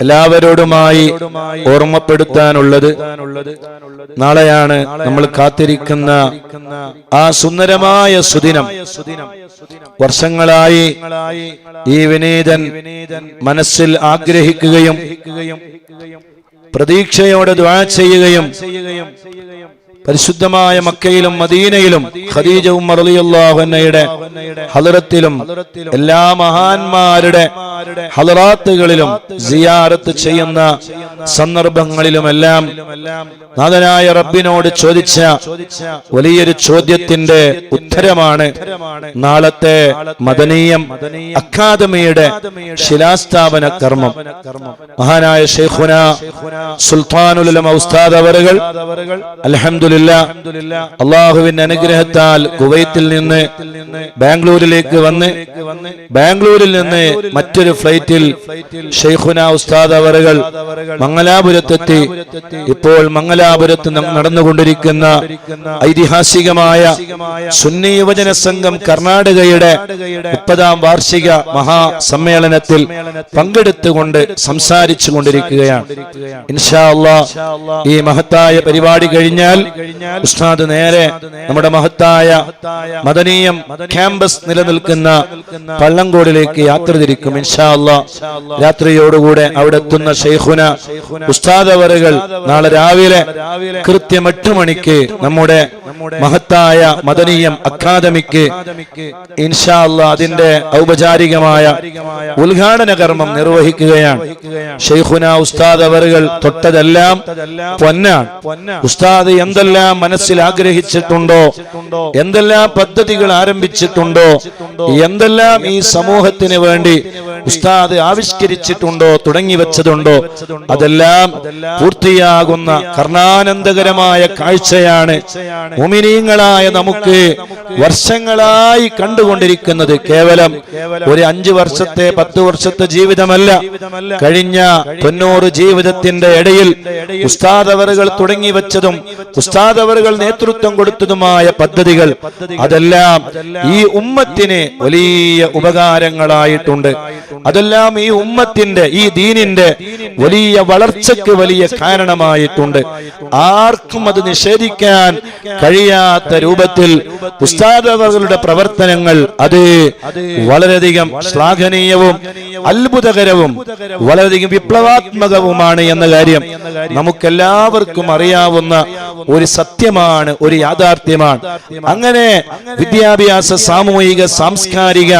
എല്ലാവരോടുമായി ഓർമ്മപ്പെടുത്താനുള്ളത് നാളെയാണ് നമ്മൾ കാത്തിരിക്കുന്ന ആ സുന്ദരമായ സുദിനം. വർഷങ്ങളായി ഈ വിനീതൻ മനസ്സിൽ ആഗ്രഹിക്കുകയും പ്രതീക്ഷയോടെ ദ്വാ ചെയ്യുകയും പരിശുദ്ധമായ മക്കയിലും മദീനയിലും ഖദീജ ഉമ്മർ റളിയല്ലാഹുഅൻഹയുടെ ഹലറത്തിലും എല്ലാ മഹാന്മാരുടെ ഹലറാത്തുകളിലും സിയാറത്ത് ചെയ്യുന്ന സന്ദർഭങ്ങളിലുമെല്ലാം നാഥനായ റബ്ബിനോട് ചോദിച്ച വലിയൊരു ചോദ്യത്തിന്റെ ഉത്തരമാണ് നാളത്തെ മദനീയം അക്കാദമിയുടെ ശിലാസ്ഥാപന കർമ്മം. മഹാനായ ഷെയ്ഖുന സുൽത്താനുലം ഉസ്താദ് അവറുകൾ അലഹമില്ല അള്ളാഹുവിന്റെ അനുഗ്രഹത്താൽ കുവൈത്തിൽ നിന്ന് ബാംഗ്ലൂരിലേക്ക് വന്ന് ബാംഗ്ലൂരിൽ നിന്ന് മറ്റൊരു ഫ്ലൈറ്റിൽ ഷെയ്ഖുന ഉസ്താദ് അവറുകൾ മംഗലാപുരത്തെത്തി. ഇപ്പോൾ മംഗലാപുരത്ത് നടന്നുകൊണ്ടിരിക്കുന്ന ഐതിഹാസികമായ സുന്നി യുവജന സംഘം കർണാടകയുടെ മുപ്പതാം വാർഷിക മഹാസമ്മേളനത്തിൽ പങ്കെടുത്തുകൊണ്ട് സംസാരിച്ചു കൊണ്ടിരിക്കുകയാണ് ഇൻഷാ അള്ളാ ഈ മഹത്തായ പരിപാടി കഴിഞ്ഞാൽ ഉസ്താദ് നേരെ നമ്മുടെ മഹത്തായ മദനീയം ക്യാമ്പസ് നിലനിൽക്കുന്ന പള്ളങ്കോടിലേക്ക് യാത്ര തിരിക്കും ഇൻഷാല്ല രാത്രിയോടുകൂടെ അവിടെ എത്തുന്ന ഷെയ്ഖുന ഉസ്താദ് അവറുകൾ നാളെ രാവിലെ കൃത്യം എട്ട് മണിക്ക് നമ്മുടെ മഹത്തായ മദനീയം അക്കാദമിക്ക് ഇൻഷാല്ല അതിന്റെ ഔപചാരികമായ ഉദ്ഘാടന കർമ്മം നിർവഹിക്കുകയാണ്. ഷെയ്ഖുന ഉസ്താദ് അവറുകൾ തൊട്ടതെല്ലാം പൊന്നാണ്. ഉസ്താദ് എന്തെല്ലാം മനസ്സിൽ ആഗ്രഹിച്ചിട്ടുണ്ടോ? എന്തെല്ലാം പദ്ധതികൾ ആരംഭിച്ചിട്ടുണ്ടോ? എന്തെല്ലാം ഈ സമൂഹത്തിന് വേണ്ടി ഉസ്താദ് ആവിഷ്കരിച്ചിട്ടുണ്ടോ തുടങ്ങി വെച്ചതുണ്ടോ അതെല്ലാം പൂർത്തിയാകുന്ന കർണാനന്ദകരമായ കാഴ്ചയാണ് മുമിനീങ്ങളായ നമുക്ക് വർഷങ്ങളായി കണ്ടുകൊണ്ടിരിക്കുന്നത് കേവലം ഒരു അഞ്ചു വർഷത്തെ പത്ത് വർഷത്തെ ജീവിതമല്ല. കഴിഞ്ഞ തൊണ്ണൂറ് ജീവിതത്തിന്റെ ഇടയിൽ ഉസ്താദവറുകൾ തുടങ്ങി വെച്ചതും ഉസ്താദവറുകൾ നേതൃത്വം കൊടുത്തതുമായ പദ്ധതികൾ അതെല്ലാം ഈ ഉമ്മത്തിന് വലിയ ഉപകാരങ്ങളായിട്ടുണ്ട്. അതെല്ലാം ഈ ഉമ്മത്തിന്റെ ഈ ദീനിന്റെ വലിയ വളർച്ചയ്ക്ക് വലിയ കാരണമായിട്ടുണ്ട്. ആർക്കും അത് നിഷേധിക്കാൻ കഴിയാത്ത രൂപത്തിൽ ഉസ്താദവകളുടെ പ്രവർത്തനങ്ങൾ അത് വളരെയധികം ശ്ലാഘനീയവും അത്ഭുതകരവും വളരെയധികം വിപ്ലവാത്മകവുമാണ് എന്ന കാര്യം നമുക്കെല്ലാവർക്കും അറിയാവുന്ന ഒരു സത്യമാണ് ഒരു യാഥാർത്ഥ്യമാണ്. അങ്ങനെ വിദ്യാഭ്യാസ സാമൂഹിക സാംസ്കാരിക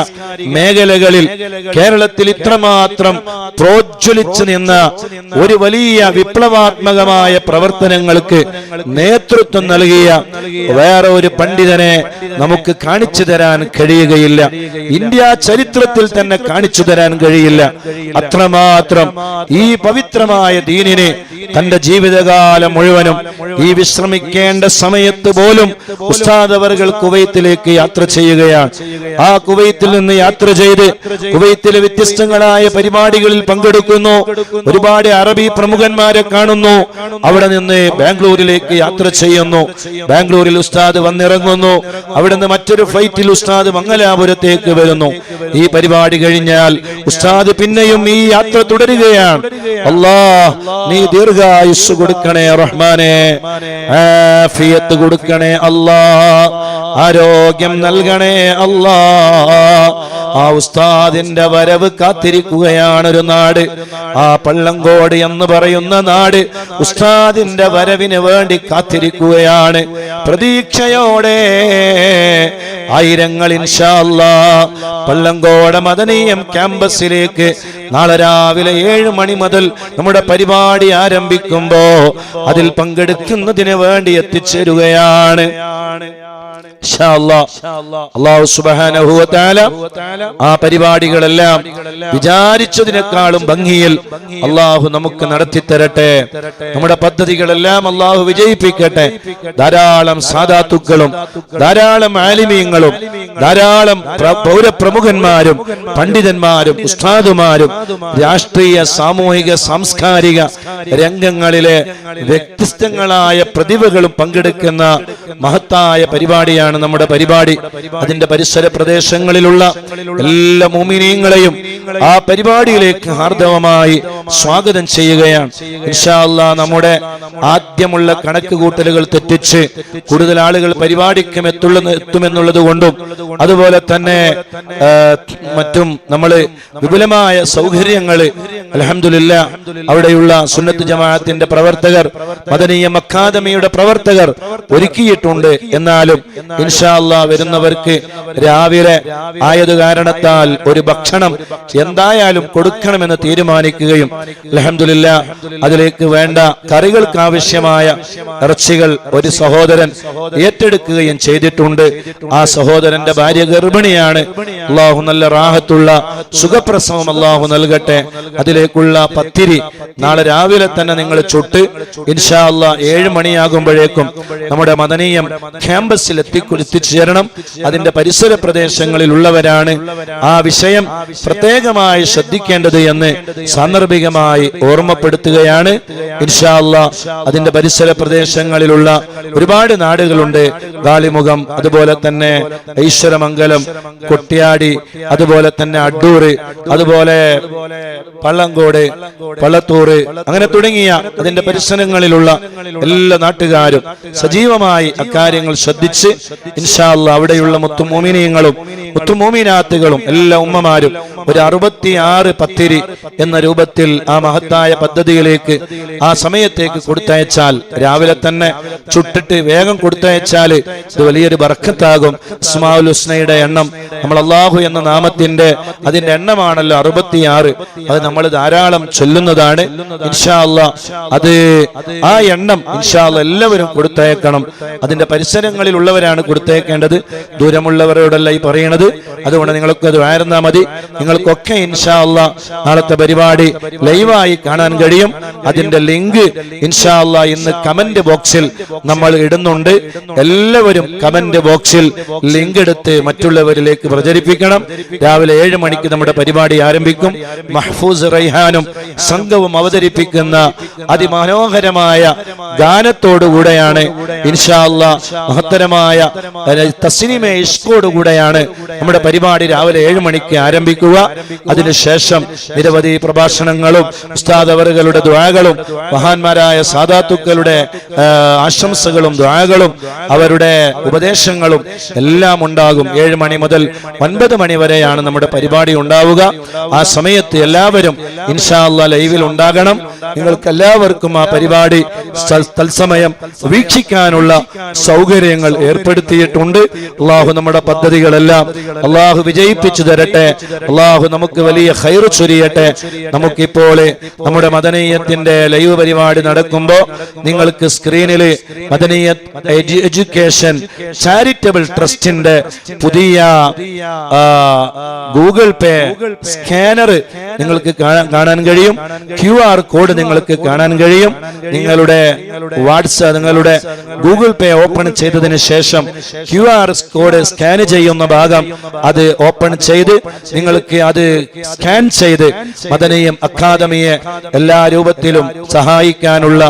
മേഖലകളിൽ കേരളത്തിൽ ഇത്രമാത്രം പ്രോജ്വലിച്ചു നിന്ന ഒരു വലിയ വിപ്ലവാത്മകമായ പ്രവർത്തനങ്ങൾക്ക് നേതൃത്വം നൽകിയ വേറെ ഒരു പണ്ഡിതനെ നമുക്ക് കാണിച്ചു തരാൻ കഴിയുകയില്ല. ഇന്ത്യ ചരിത്രത്തിൽ തന്നെ കാണിച്ചു തരാൻ കഴിയില്ല. അത്രമാത്രം ഈ പവിത്രമായ ദീനിനെ തന്റെ ജീവിതകാലം മുഴുവനും ഈ വിശ്രമിക്കേണ്ട സമയത്ത് പോലും ഉസ്താദ് അവറുകൾ കുവൈത്തിലേക്ക് യാത്ര ചെയ്യുകയാണ്. ആ കുവൈത്തിൽ നിന്ന് യാത്ര ചെയ്ത് കുവൈത്തിലെ വ്യത്യസ്തങ്ങളായ പരിപാടികളിൽ പങ്കെടുക്കുന്നു. ഒരുപാട് അറബി പ്രമുഖന്മാരെ കാണുന്നു. അവിടെ നിന്ന് ബാംഗ്ലൂരിലേക്ക് യാത്ര ചെയ്യുന്നു. ബാംഗ്ലൂരിൽ ഉസ്താദ് വന്നിറങ്ങുന്നു. അവിടെ നിന്ന് മറ്റൊരു ഫ്ലൈറ്റിൽ ഉസ്താദ് മംഗലാപുരത്തേക്ക് വരുന്നു. ഈ പരിപാടി കഴിഞ്ഞാൽ ഉസ്താദ് പിന്നെയും ഈ യാത്ര തുടരുകയാണ്. അല്ലാ നീ ദീർഘായുസ് കൊടുക്കണേ റഹ്മാനെ. ആഫിയത്ത് കൊടുക്കണേ അല്ലാ. ആരോഗ്യം നൽകണേ അല്ലാ. ആ ഉസ്താദിന്റെ വരവ് കാത്തിരിക്കുകയാണ് ഒരു നാട്. ആ പള്ളങ്കോട് എന്ന് പറയുന്ന നാട് ഉസ്താദിന്റെ വരവിന് വേണ്ടി കാത്തിരിക്കുകയാണ്. പ്രതീക്ഷയോടെ ആയിരങ്ങൾ ഇൻഷാല്ല പള്ളങ്കോട് മദനീയം ക്യാമ്പസിലേക്ക് നാളെ രാവിലെ ഏഴ് മണി മുതൽ നമ്മുടെ പരിപാടി ആരംഭിക്കുമ്പോ അതിൽ പങ്കെടുക്കുന്നതിന് വേണ്ടി എത്തിച്ചേരുകയാണ്. വ തആല ആ പരിപാടികളെല്ലാം വിചാരിച്ചതിനേക്കാളും ഭംഗിയിൽ അള്ളാഹു നമുക്ക് നടത്തി തരട്ടെ. നമ്മുടെ പദ്ധതികളെല്ലാം അള്ളാഹു വിജയിപ്പിക്കട്ടെ. ധാരാളം സാധാത്തുക്കളും ധാരാളം ആലിമീങ്ങളും ധാരാളം പ്ര- പൗരപ്രമുഖന്മാരും പണ്ഡിതന്മാരും ഉസ്താദുമാരും രാഷ്ട്രീയ സാമൂഹിക സാംസ്കാരിക രംഗങ്ങളിലെ വ്യത്യസ്തങ്ങളായ പ്രതിഭകളും പങ്കെടുക്കുന്ന മഹത്തായ പരിപാടിയാണ് പരിപാടിയാണ് നമ്മുടെ പരിപാടി. അതിന്റെ പരിസര പ്രദേശങ്ങളിലുള്ള എല്ലാ മോമിനീങ്ങളെയും ആ പരിപാടിയിലേക്ക് ഹാർദവമായി സ്വാഗതം ചെയ്യുകയാണ്. ഇൻഷാല്ല നമ്മുടെ ആദ്യമുള്ള കണക്ക് കൂട്ടലുകൾ തെറ്റിച്ച് കൂടുതൽ ആളുകൾ പരിപാടിക്കും എത്തുള്ള എത്തുമെന്നുള്ളത് കൊണ്ടും അതുപോലെ തന്നെ മറ്റും നമ്മൾ വിപുലമായ സൗകര്യങ്ങൾ അലഹമില്ല അവിടെയുള്ള സുന്നത്ത് ജമാഅത്തിന്റെ പ്രവർത്തകർ മദനീയം അക്കാദമിയുടെ പ്രവർത്തകർ ഒരുക്കിയിട്ടുണ്ട്. എന്നാലും ഇൻഷാ അല്ലാ വരുന്നവർക്ക് രാവിലെ ആയത് കാരണത്താൽ ഒരു ഭക്ഷണം എന്തായാലും കൊടുക്കണമെന്ന് തീരുമാനിക്കുകയും അലഹമില്ല അതിലേക്ക് വേണ്ട കറികൾക്ക് ആവശ്യമായ ഇറച്ചികൾ ഒരു സഹോദരൻ ഏറ്റെടുക്കുകയും ചെയ്തിട്ടുണ്ട്. ആ സഹോദരന്റെ ഭാര്യ ഗർഭിണിയാണ്. അള്ളാഹു നല്ല റാഹത്തുള്ള സുഖപ്രസവം അള്ളാഹു നൽകട്ടെ. അതിലേക്കുള്ള പത്തിരി നാളെ രാവിലെ തന്നെ നിങ്ങൾ ചുട്ട് ഇൻഷാല്ല ഏഴ് മണിയാകുമ്പോഴേക്കും നമ്മുടെ മദനീയം ക്യാമ്പസിൽ എത്തിക്കു എത്തിച്ചേരണം അതിന്റെ പരിസര പ്രദേശങ്ങളിൽ ഉള്ളവരാണ് ആ വിഷയം പ്രത്യേകമായി ശ്രദ്ധിക്കേണ്ടത് എന്ന് സാന്ദർഭികമായി ഓർമ്മപ്പെടുത്തുകയാണ്. ഇൻഷാല്ല അതിന്റെ പരിസര പ്രദേശങ്ങളിലുള്ള ഒരുപാട് നാടുകളുണ്ട്. ഗാലിമുഖം അതുപോലെ തന്നെ ഈശ്വരമംഗലം കൊട്ടിയാടി അതുപോലെ തന്നെ അഡ്ഡൂർ അതുപോലെ പള്ളങ്കോട് പള്ളത്തൂറ് അങ്ങനെ തുടങ്ങിയ അതിന്റെ പരിസരങ്ങളിലുള്ള എല്ലാ നാട്ടുകാരും സജീവമായി അക്കാര്യങ്ങൾ ശ്രദ്ധിച്ച് ഇൻഷാല്ല അവിടെയുള്ള മുത്തുമോമിനിയങ്ങളും മുത്തുമോമിനാത്തുകളും എല്ലാ ഉമ്മമാരും ഒരു അറുപത്തിയാറ് പത്തിരി എന്ന രൂപത്തിൽ ആ മഹത്തായ പദ്ധതിയിലേക്ക് ആ സമയത്തേക്ക് കൊടുത്തയച്ചാൽ രാവിലെ തന്നെ ചുട്ടിട്ട് വേഗം കൊടുത്തയച്ചാൽ ഇത് വലിയൊരു ബർക്കത്താകും. ഇസ്മാഉൽ ഹുസ്നയുടെ എണ്ണം നമ്മൾ അള്ളാഹു എന്ന നാമത്തിന്റെ അതിന്റെ എണ്ണമാണല്ലോ അറുപത്തിയാറ്. അത് നമ്മൾ ധാരാളം ചൊല്ലുന്നതാണ്. ഇൻഷാല്ല അത് ആ എണ്ണം ഇൻഷാല്ല എല്ലാവരും കൊടുത്തയക്കണം. അതിന്റെ പരിസരങ്ങളിൽ ഉള്ളവരാണ് കൊടുത്തയക്കേണ്ടത് ദൂരമുള്ളവരോടല്ല ഈ പറയണത്. അതുകൊണ്ട് നിങ്ങൾക്ക് അത് വായിരുന്നാൽ മതി. നിങ്ങൾക്കൊക്കെ ഇൻഷാ അല്ലാ നാളത്തെ പരിപാടി ലൈവായി കാണാൻ കഴിയും. അതിന്റെ ലിങ്ക് ഇൻഷാ അല്ലാ ഇന്ന് കമന്റ് ബോക്സിൽ നമ്മൾ ഇടുന്നുണ്ട്. എല്ലാവരും കമന്റ് ബോക്സിൽ ലിങ്ക് എടുത്ത് മറ്റുള്ളവരിലേക്ക് പ്രചരിപ്പിക്കണം. രാവിലെ ഏഴ് മണിക്ക് നമ്മുടെ പരിപാടി ആരംഭിക്കും. മഹ്ഫൂസ് റൈഹാനും സംഘവും അവതരിപ്പിക്കുന്ന അതിമനോഹരമായ ഗാനത്തോടുകൂടെയാണ് ഇൻഷാല്ല മഹത്തരമായ അഹ് തസ്നിമെ ഇഷ്കോടുകൂടെയാണ് നമ്മുടെ പരിപാടി രാവിലെ ഏഴ് മണിക്ക് ആരംഭിക്കുക. അതിനുശേഷം നിരവധി പ്രഭാഷണങ്ങളും ഉസ്താദ് അവറുകളുടെ ദ്വാകളും മഹാന്മാരായ സാധാത്തുക്കളുടെ ആശംസകളും ദ്വാകളും അവരുടെ ഉപദേശങ്ങളും എല്ലാം ഉണ്ടാകും. ഏഴ് മണി മുതൽ ഒൻപത് മണി വരെയാണ് നമ്മുടെ പരിപാടി ഉണ്ടാവുക. ആ സമയത്ത് എല്ലാവരും ഇൻഷാ അല്ലാ ലൈവിൽ ഉണ്ടാകണം. നിങ്ങൾക്ക് എല്ലാവർക്കും ആ പരിപാടി തത്സമയം വീക്ഷിക്കാനുള്ള സൗകര്യങ്ങൾ ഏർപ്പെടുത്തിയിട്ടുണ്ട്. അള്ളാഹു നമ്മുടെ പദ്ധതികളെല്ലാം അള്ളാഹു വിജയിപ്പിച്ചു തരട്ടെ. അള്ളാഹു നമുക്ക് വലിയ ഹൈർ ചൊരിയട്ടെ. നമുക്കിപ്പോൾ നമ്മുടെ മദനീയത്തിന്റെ ലൈവ് പരിപാടി നടക്കുമ്പോ നിങ്ങൾക്ക് സ്ക്രീനിൽ മദനീയ എഡ്യു- എഡ്യൂക്കേഷൻ ചാരിറ്റബിൾ ട്രസ്റ്റിന്റെ പുതിയ ഗൂഗിൾ പേ സ്കാനർ നിങ്ങൾക്ക് കാണാൻ കാണാൻ കഴിയും. ക്യു ആർ കോഡ് നിങ്ങൾക്ക് കാണാൻ കഴിയും. നിങ്ങളുടെ വാട്സാപ്പ് നിങ്ങളുടെ ഗൂഗിൾ പേ ഓപ്പൺ ചെയ്തതിന് ശേഷം ക്യു ആർ കോഡ് സ്കാൻ ചെയ്യുന്ന ഭാഗം അത് ഓപ്പൺ ചെയ്ത് നിങ്ങൾക്ക് അത് സ്കാൻ ചെയ്ത് മദനീയം അക്കാദമിയെ എല്ലാ രൂപത്തിലും സഹായിക്കാനുള്ള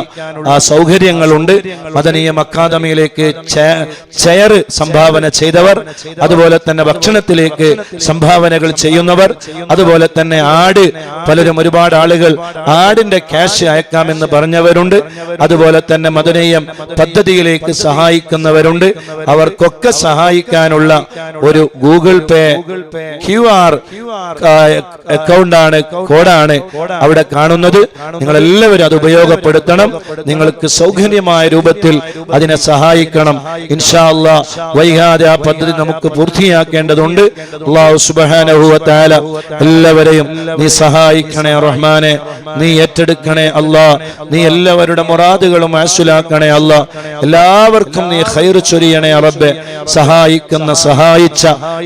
ആ സൗകര്യങ്ങളുണ്ട്. മദനീയം അക്കാദമിയിലേക്ക് ചെയർ സംഭാവന ചെയ്തവർ അതുപോലെ തന്നെ ഭക്ഷണത്തിലേക്ക് സംഭാവനകൾ ചെയ്യുന്നവർ അതുപോലെ തന്നെ ആട് പലരും ഒരുപാട് ആളുകൾ ആടിന്റെ ക്യാഷ് അയക്കാമെന്ന് പറഞ്ഞവരുണ്ട്. അതുപോലെ തന്നെ മദനീയം പദ്ധതിയിലേക്ക് സഹായിക്കുന്നവരുണ്ട്. അവർക്കൊക്കെ സഹായിക്കാനുള്ള ഒരു Google Pay Q R account ആണ് കോഡാണ് അവിടെ കാണുന്നത്. നിങ്ങൾ എല്ലാവരും അത് ഉപയോഗപ്പെടുത്തണം. നിങ്ങൾക്ക് സൗകര്യമായ രൂപത്തിൽ അതിനെ സഹായിക്കണം. ഇൻഷാല്ല വൈകാതെ ആ പദ്ധതി നമുക്ക് പൂർത്തിയാക്കേണ്ടതുണ്ട്. അള്ളാഹു സുബാനഹുവത്താല എല്ലാവരെയും നീ സഹായിക്കണേ റഹ്മാനെ. നീ ഏറ്റെടുക്കണേ അല്ലാ. നീ എല്ലാവരുടെ മുറാദുകളും ആശുലാക്കണേ അല്ലാ. എല്ലാവർക്കും നീ ഹൈർ ചൊരിയണേ അറബെ സഹായിക്കുന്ന സഹായിച്ച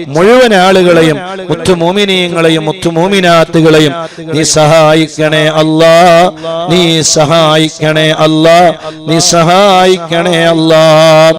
മുഴുവൻ ആളുകളെയും മുത്തുമോമിനിയങ്ങളെയും മുത്തുമോമിനാത്തുകളെയും നീ സഹായിക്കണേ അല്ലാ. നീ സഹായിക്കണേ അല്ലാ. നീ സഹായിക്കണേ അല്ലാ.